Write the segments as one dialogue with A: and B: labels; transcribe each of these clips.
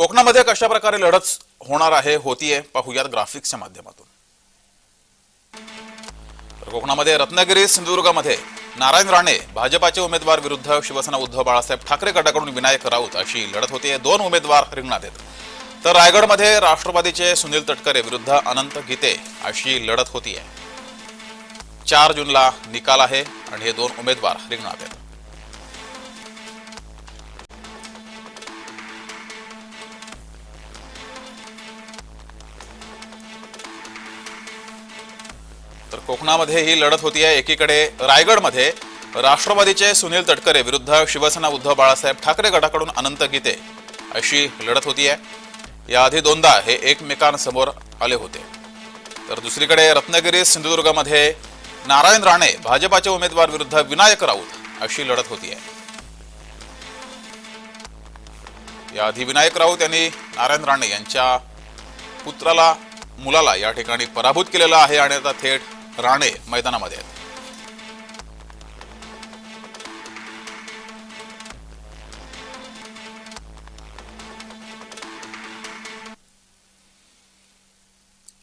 A: कोकणामध्ये कशा प्रकारे लढत होणार आहे होतीये पाहूयात ग्राफिक्सच्या माध्यमातून. तर कोकणामध्ये रत्नागिरी सिंधुदुर्गमध्ये नारायण राणे भाजपाचे उमेदवार विरुद्ध शिवसेना उद्धव बाळासाहेब ठाकरे गटाकडून विनायक राऊत अशी लढत होतीये दोन उमेदवार रिंगणात आहेत. तर रायगडमध्ये राष्ट्रवादीचे सुनील तटकरे विरुद्ध अनंत गीते अशी लढत होतीये. चार जूनला निकाल आहे आणि हे दोन उमेदवार रिंगणात आहेत. तर कोकणामध्ये ही लढत होती आहे एकीकडे रायगडमध्ये राष्ट्रवादीचे सुनील तटकरे विरुद्ध शिवसेना उद्धव बाळासाहेब ठाकरे गटाकडून अनंत गीते अशी लढत होती आहे याआधी दोनदा हे एकमेकांसमोर आले होते. तर दुसरीकडे रत्नागिरी सिंधुदुर्गमध्ये नारायण राणे भाजपाचे उमेदवार विरुद्ध विनायक राऊत अशी लढत होती आहे याआधी विनायक राऊत यांनी नारायण राणे यांच्या पुत्राला मुलाला या ठिकाणी पराभूत केलेला आहे आणि आता थेट राणे मैदानामध्ये आहेत.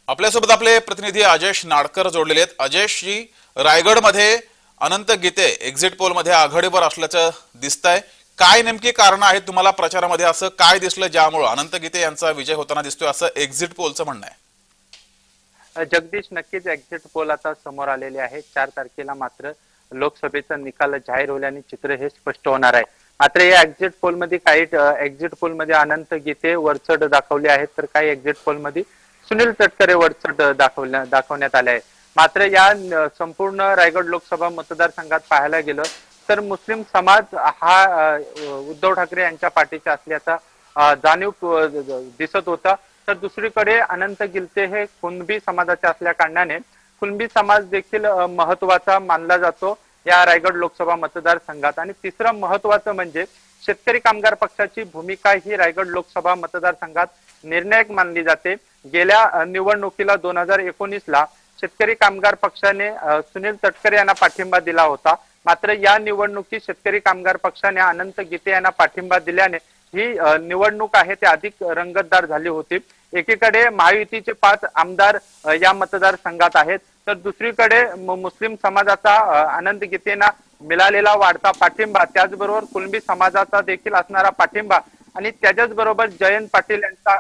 A: आपल्यासोबत आपले प्रतिनिधी अजयश नाडकर जोडलेले आहेत. अजयशजी रायगडमध्ये अनंत गीते एक्झिट पोलमध्ये आघाडीवर असल्याचं दिसतंय. काय नेमकी कारण आहेत तुम्हाला प्रचारामध्ये? असं काय दिसलं ज्यामुळं अनंत गीते यांचा विजय होताना दिसतोय? असं एक्झिट पोलचं म्हणणं आहे.
B: जगदीश नक्कीच एक्झिट पोल आता समोर आलेले आहे चार तारखेला मात्र लोकसभेचा निकाल जाहीर होल्याने चित्र हे स्पष्ट होणार आहे. मात्र या एक्झिट पोलमध्ये काही एक्झिट पोलमध्ये अनंत गीते वरचढ दाखवले आहेत. तर काही एक्झिट पोलमध्ये सुनील तटकरे वरचढ दाखवल्या दाखवण्यात आले आहे. मात्र या संपूर्ण रायगड लोकसभा मतदारसंघात पाहायला गेलं तर मुस्लिम समाज हा उद्धव ठाकरे यांच्या पाठीचा असल्याचा जाणीव दिसत होता. तर दुसरीकडे अनंत गिलते हे कुणबी समाजाचे असल्या कारणाने कुणबी समाज देखील महत्त्वाचा मानला जातो या रायगड लोकसभा मतदारसंघात. आणि तिसरं महत्वाचं म्हणजे शेतकरी कामगार पक्षाची भूमिका ही रायगड लोकसभा मतदारसंघात निर्णायक मानली जाते. गेल्या निवडणुकीला दोन हजार एकोणीस ला शेतकरी कामगार पक्षाने सुनील तटकरे यांना पाठिंबा दिला होता. मात्र या निवडणुकीत शेतकरी कामगार पक्षाने अनंत गीते यांना पाठिंबा दिल्याने ही निवडणूक आहे ते अधिक रंगतदार झाली होती. एकीकडे महायुतीचे पाच आमदार या मतदारसंघात आहेत. तर दुसरीकडे मुस्लिम समाजाचा आनंद गीतेना मिळालेला वाढता पाठिंबा त्याचबरोबर कुणबी समाजाचा देखील असणारा पाठिंबा आणि त्याच्याच बरोबर जयंत पाटील यांचा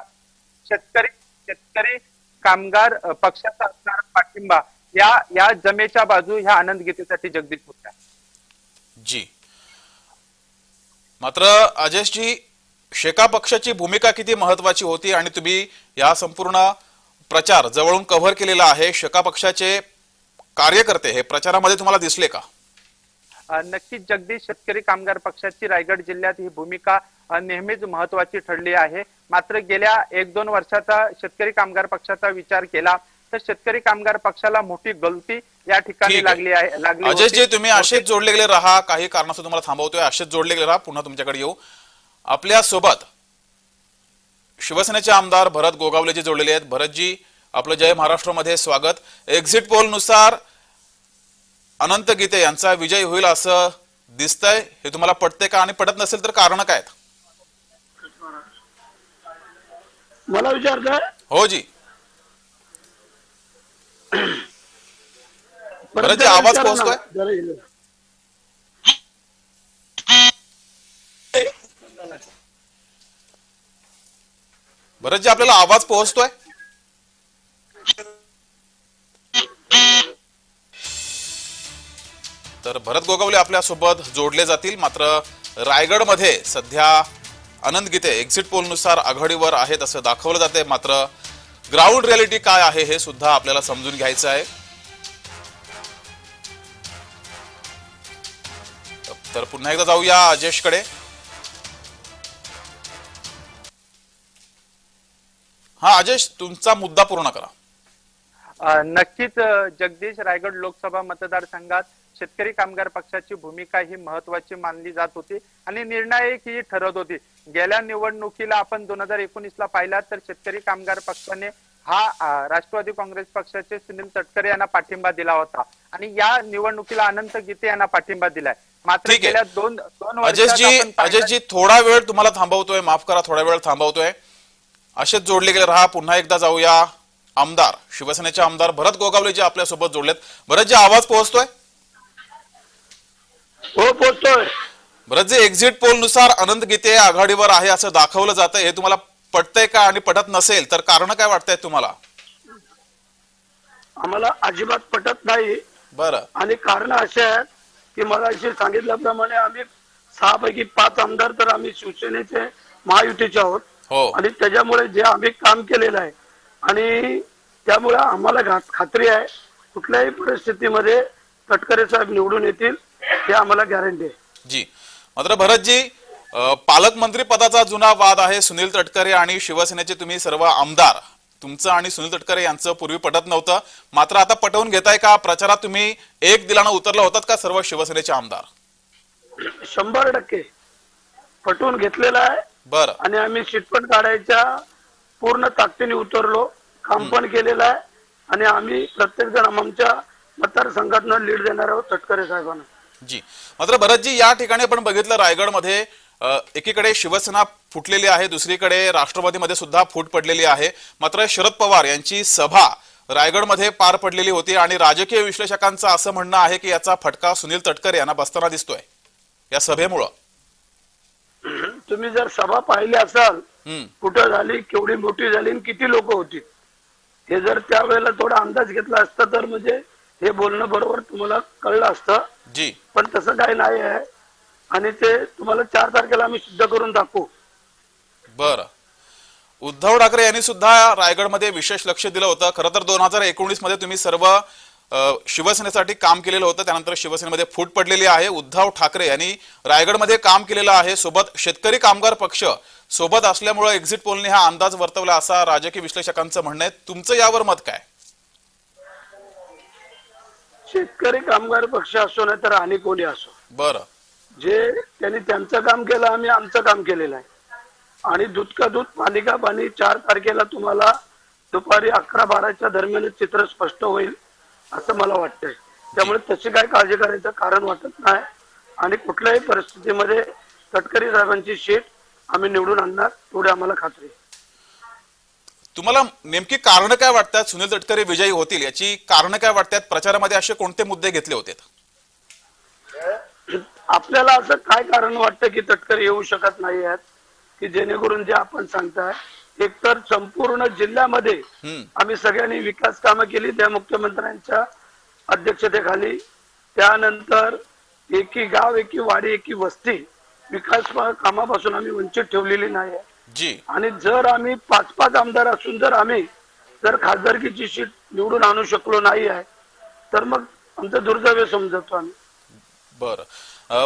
B: शेतकरी शेतकरी कामगार पक्षाचा असणारा पाठिंबा या या जमेच्या बाजू ह्या आनंद गीतेसाठी जगदीश होत्या
A: जी. मात्र अजयजी शेका पक्षाची भूमिका किती महत्वाची होती आणि तुम्ही या संपूर्ण प्रचार जवळून कव्हर केलेला आहे. शेका पक्षाचे कार्यकर्ते हे प्रचारामध्ये तुम्हाला दिसले का?
B: नक्कीच जगदीश शेतकरी कामगार पक्षाची रायगड जिल्ह्यात ही भूमिका नेहमीच महत्वाची ठरली आहे. मात्र गेल्या एक दोन वर्षाचा शेतकरी कामगार पक्षाचा विचार केला तर शेतकरी कामगार पक्षाला मोठी गलती या ठिकाणी. लागली आहे लागली होती.
A: अजयजी तुम्ही असेच जोडले गेले राहा. काही कारणास्तव तुम्हाला थांबवतोय. असेच जोडले गेले राहा. पुन्हा तुमच्याकडे येऊ. आपल्यासोबत शिवसेनेचे आमदार भरत गोगावलेजी जोडलेले आहेत. भरतजी आपलं जय महाराष्ट्रामध्ये स्वागत. एक्झिट पोलनुसार अनंत गीते यांचा विजय होईल असं दिसतंय. हे तुम्हाला पटते का? आणि पटत नसेल तर कारण काय?
C: मला विचारताय.
A: हो जी. आवाज. पोहोचतोय?
C: जरा
A: जे आपल्याला आवाज पोहोचतोय. तर भरत गोगावले आपल्यासोबत जोडले जातील. मात्र रायगडमध्ये सध्या आनंद गीते एक्झिट पोलनुसार आघाडीवर आहेत असं दाखवलं जाते मात्र ग्राउंड रियालिटी काय आहे हे सुद्धा आपल्याला समजून घ्यायचं आहे. तर पुन्हा एकदा जाऊया अजेशकडे हा अजेश तुमचा मुद्दा पूर्ण करा.
B: नक्कीच जगदीश रायगड लोकसभा मतदारसंघात शेतकरी कामगार पक्षाची भूमिका ही महत्वाची मानली जात होती आणि निर्णायक ही ठरत होती. गेल्या निवडणुकीला आपण दोन हजार एकोणीस ला पाहिला तर शेतकरी कामगार पक्षाने हा राष्ट्रवादी काँग्रेस पक्षाचे सुनील तटकरे यांना पाठिंबा दिला होता आणि या निवडणुकीला अनंत गीते यांना पाठिंबा दिलाय. मात्र. गेल्या दोन दोन
A: अजयजी थोडा वेळ तुम्हाला थांबवतोय. माफ करा थोडा वेळ थांबवतोय. असेच जोडले गेले. राहा पुन्हा एकदा जाऊया. आमदार शिवसेनेचे आमदार भरत गोगावले जे आपल्यासोबत जोडलेत. भरत जे आवाज पोहोचतोय?
C: हो पोचतोय
A: भरत जे एक्झिट पोलनुसार अनंत गीते आघाडीवर आहे असं दाखवलं जातं हे तुम्हाला पटतंय का आणि पटत नसेल तर कारण काय वाटतंय तुम्हाला?
C: आम्हाला अजिबात पटत नाही.
A: बरं.
C: आणि कारण असे आहेत की मला अशी सांगितल्याप्रमाणे आम्ही सहा पैकी पाच आमदार तर आम्ही शिवसेनेचे महायुतीचे आहोत.
A: हो.
C: आणि त्याच्यामुळे जे आम्ही काम केलेलं आहे आणि त्यामुळे आम्हाला खात्री आहे कुठल्याही परिस्थितीमध्ये तटकरे साहेब निवडून येतील हे आम्हाला गॅरंटी आहे.
A: जी. मात्र भरतजी पालकमंत्री पदाचा जुना वाद आहे सुनील तटकरे आणि शिवसेनेचे तुम्ही सर्व आमदार तुमचं आणि सुनील तटकरे यांचं पूर्वी पटत नव्हतं. मात्र आता पटवून घेताय का? प्रचारात तुम्ही एक दिलानं उतरला होतात का सर्व शिवसेनेचे आमदार?
C: शंभर टक्के. पटवून घेतलेला आहे
A: बरं.
C: आणि आम्ही शिटपण काढायच्या पूर्ण ताकदीने उतरलो. काम पण केलेलं आहे. आणि आम्ही प्रत्येक जण आमच्या मतदारसंघातनं लीड देणार आहोत तटकरे साहेबांना.
A: जी. मात्र भरतजी या ठिकाणी आपण बघितलं रायगडमध्ये एकीकडे शिवसेना फुटलेली आहे दुसरीकडे राष्ट्रवादीमध्ये सुद्धा फूट पडलेली आहे. मात्र शरद पवार यांची सभा रायगडमध्ये पार पडलेली होती आणि राजकीय विश्लेषकांचं असं म्हणणं आहे की याचा फटका सुनील तटकरे यांना बसताना दिसतोय. या सभेमुळं.
C: तुम्ही जर सभा पाहिली असाल कुठं झाली केवढी मोठी झाली आणि किती लोक होती हे जर त्यावेळेला थोडा अंदाज घेतला असता तर म्हणजे हे बोलणं बरोबर तुम्हाला कळलं असतं.
A: जी.
C: पण तसं काही नाही आहे. आणि ते तुम्हाला चार तारखेला आम्ही सिद्ध करून दाखवू.
A: बर. उद्धव ठाकरे यांनी सुद्धा रायगडमध्ये विशेष लक्ष दिलं होतं. खरं तर दोन हजार एकोणीसमध्ये तुम्ही सर्व शिवसेनेसाठी काम केलेलं होतं त्यानंतर शिवसेनेमध्ये फूट पडलेली आहे. उद्धव ठाकरे यांनी रायगडमध्ये काम केलेलं आहे. सोबत शेतकरी कामगार पक्ष सोबत असल्यामुळे एक्झिट पोलने हा अंदाज वर्तवला असा राजकीय विश्लेषकांचं म्हणणं आहे. तुमचं यावर मत काय?
C: शेतकरी कामगार पक्ष असो नाही तर आणि कोणी असो.
A: बरं.
C: जे त्यांनी त्यांचं काम केलं आम्ही आमचं काम केलेलं आहे. आणि दूध का दूध पाणी का पाणी चार तारखेला तुम्हाला दुपारी अकरा बाराच्या दरम्यान चित्र स्पष्ट होईल. असं मला वाटतंय. त्यामुळे तशी काय काळजी करायचं कारण वाटत नाही. आणि कुठल्याही परिस्थितीमध्ये तटकरी साहेबांची सीट आम्ही निवडून आणणार तेवढी आम्हाला खात्री.
A: तुम्हाला नेमकी कारण काय वाटतात? सुनील तटकरे विजयी होतील याची कारण काय वाटतात? प्रचारामध्ये असे कोणते मुद्दे घेतले होते
C: आपल्याला असं काय कारण वाटतं की तटकरी येऊ शकत नाही आहेत? की जेणेकरून जे आपण सांगताय एकतर संपूर्ण जिल्ह्यामध्ये आम्ही सगळ्यांनी विकास कामं केली त्या मुख्यमंत्र्यांच्या अध्यक्षतेखाली. त्यानंतर एकी गाव एकी वाडी एकी वस्ती विकास कामापासून आम्ही वंचित ठेवलेली नाही आहे.
A: जी.
C: आणि जर आम्ही पाच पाच आमदार असून जर आम्ही जर खासदारकीची सीट निवडून आणू शकलो नाही आहे तर मग आमचं दुर्दैव समजतो आम्ही.
A: बर.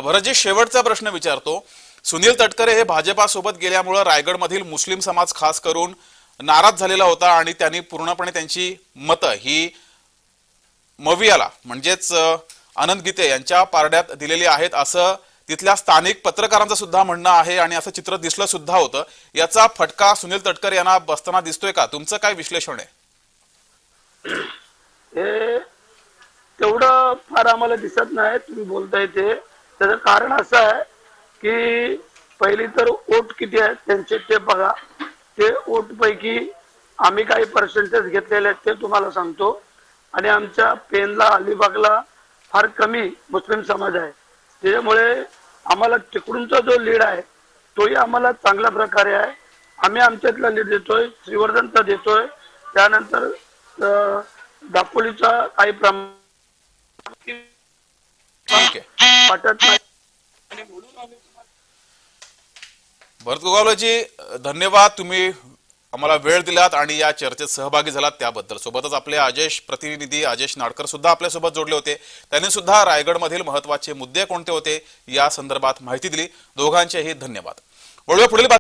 A: भरतजी शेवटचा प्रश्न विचारतो. सुनील तटकरे हे भाजपासोबत गेल्यामुळं रायगडमधील मुस्लिम समाज खास करून नाराज झालेला होता आणि त्यांनी पूर्णपणे त्यांची मतं ही मवियाला म्हणजेच आनंद गीते यांच्या पारड्यात दिलेली आहेत. असं तिथल्या स्थानिक पत्रकारांचं सुद्धा म्हणणं आहे आणि असं चित्र दिसलं सुद्धा होतं. याचा फटका सुनील तटकरे यांना बसताना दिसतोय का? तुमचं काय विश्लेषण आहे?
C: हे तेवढं फार आम्हाला दिसत नाही तुम्ही बोलताय ते. त्याचं कारण असं आहे की पहिली तर वोट किती आहेत त्यांचे ते बघा. ते वोट पैकी आम्ही काही पर्सेंटेज घेतलेले आहेत ते तुम्हाला सांगतो. आणि आमच्या पेनला अलिबागला फार कमी मुस्लिम समाज आहे. त्याच्यामुळे आम्हाला तिकडूनचा जो लीड आहे तोही आम्हाला चांगल्या प्रकारे आहे. आम्ही आमच्यातला लीड देतोय श्रीवर्धनचा देतोय. त्यानंतर दापोलीचा काही प्रमाण वाटत नाही.
A: भरत गोगावलेजी धन्यवाद. तुम्ही आम्हाला वेळ दिलात आणि या चर्चेत सहभागी झालात त्याबद्दल. सोबतच आपले अजेश प्रतिनिधी अजेश नाडकर सुद्धा आपल्यासोबत जोडले होते. त्यांनी सुद्धा रायगडमधील महत्त्वाचे मुद्दे कोणते होते या संदर्भात माहिती दिली. दोघांचेही धन्यवाद. वळूया पुढील